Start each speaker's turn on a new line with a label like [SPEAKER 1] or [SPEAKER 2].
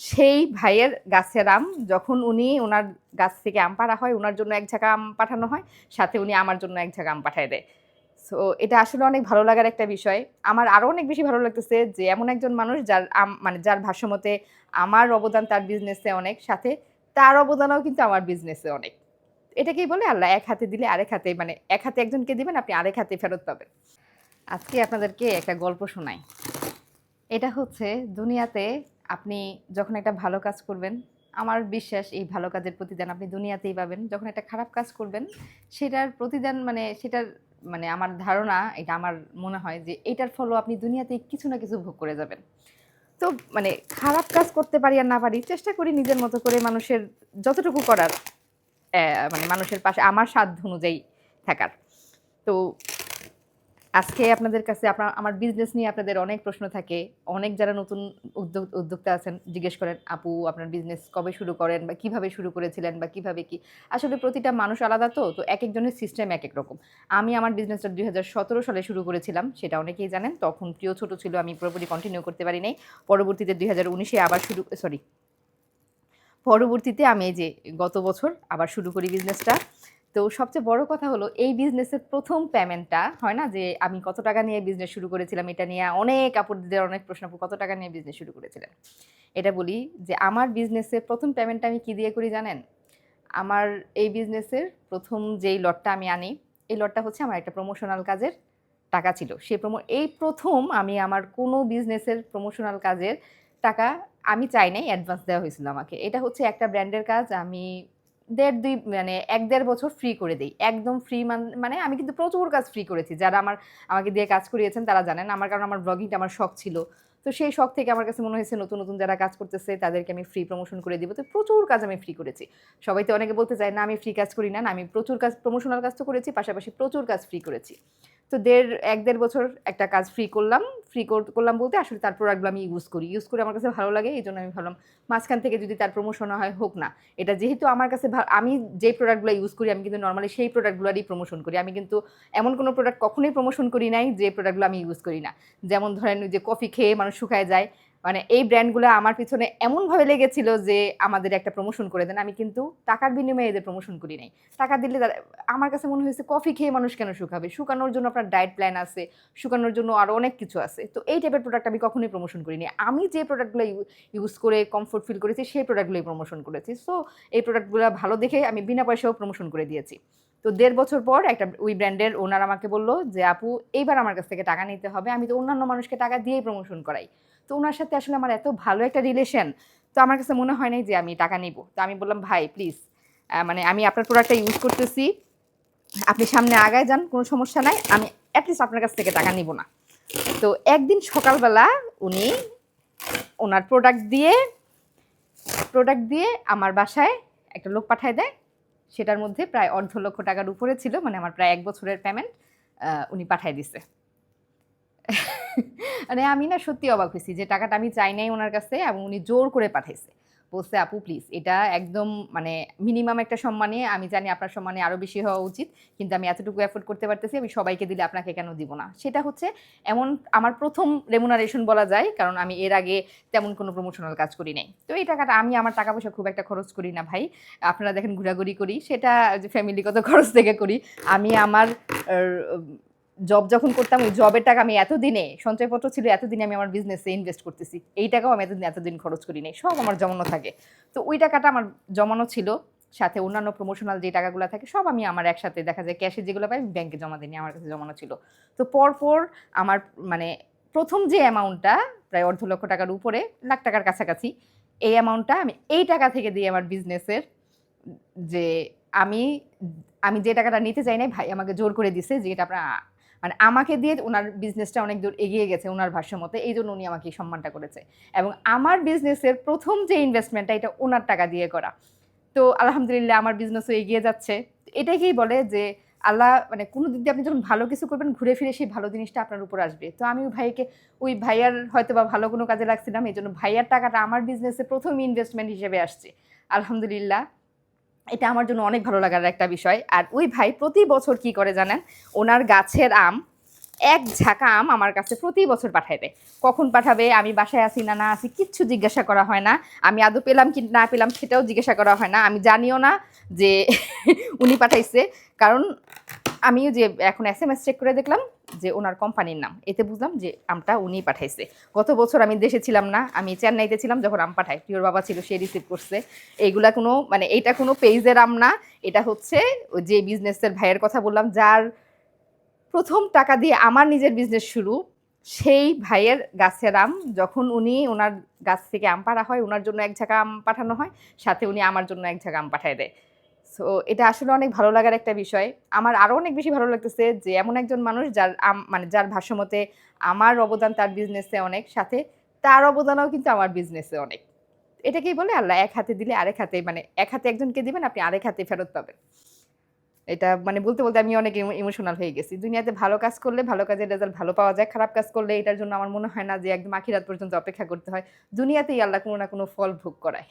[SPEAKER 1] সেই ভাইয়ের গাছের আম, যখন উনি ওনার গাছ থেকে আম পাড়া হয় ওনার জন্য এক ঝাঁকা আম পাঠানো হয়, সাথে উনি আমার জন্য এক ঝাঁকা আম পাঠায় দেয়। সো এটা আসলে অনেক ভালো লাগার একটা বিষয়। আমার আরও অনেক বেশি ভালো লাগতেছে যে, এমন একজন মানুষ যার আম মানে যার ভাষ্যমতে আমার অবদান তার বিজনেসে অনেক, সাথে তার অবদানও কিন্তু আমার বিজনেসে অনেক। এটাকেই বলে, আল্লাহ এক হাতে দিলে আরেক হাতে মানে এক হাতে একজনকে দিবেন, আপনি আরেক হাতে ফেরত পাবেন। আজকে আপনাদেরকে একটা গল্প শোনাই। এটা হচ্ছে, দুনিয়াতে আপনি যখন একটা ভালো কাজ করবেন, আমার বিশ্বাস এই ভালো কাজের প্রতিদান আপনি দুনিয়াতেই পাবেন। যখন একটা খারাপ কাজ করবেন, সেটার প্রতিদান মানে সেটার মানে আমার ধারণা, এটা আমার মনে হয় যে এটার ফলও আপনি দুনিয়াতে কিছু না কিছু ভোগ করে যাবেন। তো মানে খারাপ কাজ করতে পারি আর না পারি, চেষ্টা করি নিজের মতো করে মানুষের যতটুকু করার মানে মানুষের পাশে, আমার সাধ্য অনুযায়ী থাকার। তো আজকে আপনাদের কাছে আপনার আমার বিজনেস নিয়ে আপনাদের অনেক প্রশ্ন থাকে। অনেক যারা নতুন উদ্যোগ, উদ্যোক্তা আছেন, জিজ্ঞেস করেন, আপু, আপনার বিজনেস কবে শুরু করেন? বা কীভাবে শুরু করেছিলেন? বা কীভাবে কি? আসলে প্রতিটা মানুষ আলাদা তো তো এক একজনের সিস্টেম এক এক রকম। আমি আমার বিজনেসটা দুই হাজার সতেরো সালে শুরু করেছিলাম, সেটা অনেকেই জানেন। তখন প্রিয় ছোট ছিল, আমি পুরোপুরি কন্টিনিউ করতে পারি নাই। পরবর্তীতে দুই হাজার আবার শুরু সরি পরবর্তীতে আমি যে গত বছর আবার শুরু করি বিজনেসটা তো সবচেয়ে বড় কথা হলো, এই বিজনেসের প্রথম পেমেন্টটা হয় না? যে আমি কত টাকা নিয়ে বিজনেস শুরু করেছিলাম, এটা নিয়ে অনেক আপুরদের অনেক প্রশ্ন কত টাকা নিয়ে বিজনেস শুরু করেছিলেন? এটা বলি যে আমার বিজনেসের প্রথম পেমেন্টটা আমি কী দিয়ে করি জানেন? আমার এই বিজনেসের প্রথম যেই লটটা আমি আনি, এই লটটা হচ্ছে আমার একটা প্রমোশনাল কাজের টাকা ছিল। সেই প্রমো, এই প্রথম আমি আমার কোনো বিজনেসের প্রমোশনাল কাজের টাকা আমি চাই নাই অ্যাডভান্স দেওয়া হয়েছিল আমাকে। এটা হচ্ছে একটা ব্র্যান্ডের কাজ, আমি দেড় দুই মানে এক দেড় বছর ফ্রি করে দিই। একদম ফ্রি মানে আমি কিন্তু প্রচুর কাজ ফ্রি করেছি। যারা আমার, আমাকে দিয়ে কাজ করিয়েছেন তারা জানেন। আমার কারণ আমার ব্লগিংটা আমার শখ ছিল। তো সেই শখ থেকে আমার কাছে মনে হয়েছে, নতুন নতুন যারা কাজ করতেছে তাদেরকে আমি ফ্রি প্রমোশন করে দিব। তো প্রচুর কাজ আমি ফ্রি করেছি। সবাই তো অনেকে বলতে চায়, না, আমি ফ্রি কাজ করি না। আমি প্রচুর কাজ প্রমোশনাল কাজ তো করেছি, পাশাপাশি প্রচুর কাজ ফ্রি করেছি। তো দেড়, এক দেড় বছর একটা কাজ ফ্রি করলাম। ফ্রি করলাম বলতে আসলে তার প্রোডাক্টগুলো আমি ইউজ করি। ইউজ করে আমার কাছে ভালো লাগে এই জন্য আমি ভাবলাম মাঝখান থেকে যদি তার প্রমোশন হয়, হোক না। এটা যেহেতু আমার কাছে আমি যে প্রোডাক্টগুলো ইউজ করি, আমি কিন্তু নর্মালি সেই প্রোডাক্টগুলোরই প্রমোশন করি। আমি কিন্তু এমন কোনো প্রোডাক্ট কখনোই প্রমোশন করি নাই যে প্রোডাক্টগুলো আমি ইউজ করি না। যেমন ধরেন যে কফি খেয়ে মানুষ শুকায় যায় মানে এই ব্র্যান্ডগুলো আমার পিছনে এমনভাবে লেগেছিল যে আমাদের একটা প্রমোশন করে দেন। আমি কিন্তু টাকার বিনিময়ে এদের প্রমোশন করি নাই। টাকা দিলে আমার কাছে মনে হয়েছে কফি খেয়ে মানুষ কেন শুকাবে? শুকানোর জন্য আপনার ডায়েট প্ল্যান আছে, শুকানোর জন্য আরও অনেক কিছু আছে। তো এই টাইপের প্রোডাক্ট আমি কখনোই প্রমোশন করিনি। আমি যে প্রোডাক্টগুলো ইউজ করে কমফোর্ট ফিল করেছি, সেই প্রোডাক্টগুলোই প্রমোশন করেছি। সো এই প্রোডাক্টগুলো ভালো দেখে আমি বিনা পয়সাও প্রমোশন করে দিয়েছি। তো দেড় বছর পর একটা ওই ব্র্যান্ডের ওনার আমাকে বলল যে, আপু, এইবার আমার কাছ থেকে টাকা নিতে হবে। আমি তো অন্যান্য মানুষকে টাকা দিয়েই প্রমোশন করাই। তো ওনার সাথে আসলে আমার এত ভালো একটা রিলেশন তো আমার কাছে মনে হয় নাই যে আমি টাকা নিব। তো আমি বললাম, ভাই প্লিজ মানে আমি আপনার প্রোডাক্টটা ইউজ করতেছি। আপনি সামনে আগায় যান, কোনো সমস্যা নাই। আমি অ্যাটলিস্ট আপনার কাছ থেকে টাকা নিব না। তো একদিন সকালবেলা উনি ওনার প্রোডাক্ট দিয়ে প্রোডাক্ট দিয়ে আমার বাসায় একটা লোক পাঠায় দেয়। সেটার মধ্যে প্রায় অর্ধ লক্ষ টাকার উপরে ছিল মানে আমার প্রায় এক বছরের পেমেন্ট উনি পাঠায় দিছে। মানে আমি না সত্যি অবাক হয়েছি যে টাকাটা আমি চাই নাই ওনার কাছে এবং উনি জোর করে পাঠাইছে। বলছে, আপু প্লিজ এটা একদম মানে মিনিমাম একটা সম্মানে, আমি জানি আপনার সম্মানে আরও বেশি হওয়া উচিত, কিন্তু আমি এতটুকু এফোর্ড করতে পারতেছি, আমি সবাইকে দিলে আপনাকে কেন দিব না? সেটা হচ্ছে এমন আমার প্রথম রেমুনারেশন বলা যায়, কারণ আমি এর আগে তেমন কোনো প্রমোশনাল কাজ করি নাই। তো এই টাকাটা আমি আমার টাকা পয়সা খুব একটা খরচ করি না ভাই। আপনারা দেখেন, ঘোরাঘুরি করি, সেটা ফ্যামিলিগত খরচ থেকে করি। আমি আমার জব যখন করতাম, ওই জবের টাকা আমি এতদিনে, সঞ্চয়পত্র ছিল এতদিনে আমি আমার বিজনেসে ইনভেস্ট করতেছি। এই টাকাও আমি এতদিন এতদিন খরচ করি নাই, সব আমার জমানো থাকে। তো ওই টাকাটা আমার জমানো ছিল, সাথে অন্যান্য প্রমোশনাল যে টাকাগুলো থাকে, সব আমি আমার একসাথে, দেখা যায় ক্যাশে যেগুলো পাই ব্যাংকে জমা দিই, আমার কাছে জমানো ছিল। তো পরপর আমার মানে প্রথম যে অ্যামাউন্টটা প্রায় অর্ধ লক্ষ টাকার উপরে, লাখ টাকার কাছাকাছি, এই অ্যামাউন্টটা আমি এই টাকা থেকে দিয়ে আমার বিজনেসের যে আমি আমি যে টাকাটা নিতে চাই নাই, ভাই আমাকে জোর করে দিছে যে এটা আপনার মানে আমাকে দিয়ে ওনার বিজনেসটা অনেক দূর এগিয়ে গেছে ওনার ভাষ্য মতে। এই জন্য উনি আমাকে সম্মানটা করেছে। এবং আমার বিজনেসের প্রথম যে ইনভেস্টমেন্টটা এটা ওনার টাকা দিয়ে করা। তো আলহামদুলিল্লাহ আমার বিজনেসও এগিয়ে যাচ্ছে। এটাকেই বলে যে আল্লাহ মানে কোনো দিক দিয়ে আপনি যখন ভালো কিছু করবেন, ঘুরে ফিরে সেই ভালো জিনিসটা আপনার উপর আসবে। তো আমি ওই ভাইকে, ওই ভাইয়ার হয়তো বা ভালো কোনো কাজে লাগছিলাম এই জন্য ভাইয়ার টাকাটা আমার বিজনেসে প্রথম ইনভেস্টমেন্ট হিসেবে আসছে। আলহামদুলিল্লাহ। এটা আমার জন্য অনেক ভালো লাগার একটা বিষয়। আর ওই ভাই প্রতি বছর কি করে জানেন? ওনার গাছের আম, এক ঝাঁকা আম আমার কাছে প্রতি বছর পাঠায় দেয় কখন পাঠাবে, আমি বাসায় আছি না না আছি কিচ্ছু জিজ্ঞাসা করা হয় না। আমি আদৌ পেলাম কি না পেলাম সেটাও জিজ্ঞাসা করা হয় না। আমি জানিও না যে উনি পাঠাইছে। কারণ আমিও যে এখন এস এম এস চেক করে দেখলাম যে ওনার কোম্পানির নাম। এতে বুঝলাম যে আমটা উনি পাঠাইছে। গত বছর আমি দেশে ছিলাম না, আমি চেন্নাইতে ছিলাম যখন আম পাঠাই প্রিয়র বাবা ছিল, সে রিসিভ করছে। এইগুলা কোনো মানে এইটা কোনো পেজের আম না। এটা হচ্ছে যে বিজনেসের ভাইয়ের কথা বললাম, যার প্রথম টাকা দিয়ে আমার নিজের বিজনেস শুরু, সেই ভাইয়ের গাছের আম, যখন উনি ওনার গাছ থেকে আম পাড়া হয়, ওনার জন্য এক ঝাঁকা আম পাঠানো হয়, সাথে উনি আমার জন্য এক ঝাঁকা আম পাঠায় দেয়। সো এটা আসলে অনেক ভালো লাগার একটা বিষয়। আমার আরও অনেক বেশি ভালো লাগতেছে যে, এমন একজন মানুষ যার মানে যার ভাষ্যমতে আমার অবদান তার বিজনেসে অনেক, সাথে তার অবদানও কিন্তু আমার বিজনেসে অনেক। এটাকেই বলে আল্লাহ এক হাতে দিলে আরেক হাতে মানে এক হাতে একজনকে দিবেন, আপনি আরেক হাতে ফেরত পাবেন। এটা মানে বলতে বলতে আমি অনেক ইমোশনাল হয়ে গেছি। দুনিয়াতে ভালো কাজ করলে ভালো কাজের রেজাল্ট ভালো পাওয়া যায়, খারাপ কাজ করলে এটার জন্য আমার মনে হয় না যে একদম আখিরাত পর্যন্ত অপেক্ষা করতে হয়। দুনিয়াতেই আল্লাহ কোনো না কোনো ফল ভোগ করায়।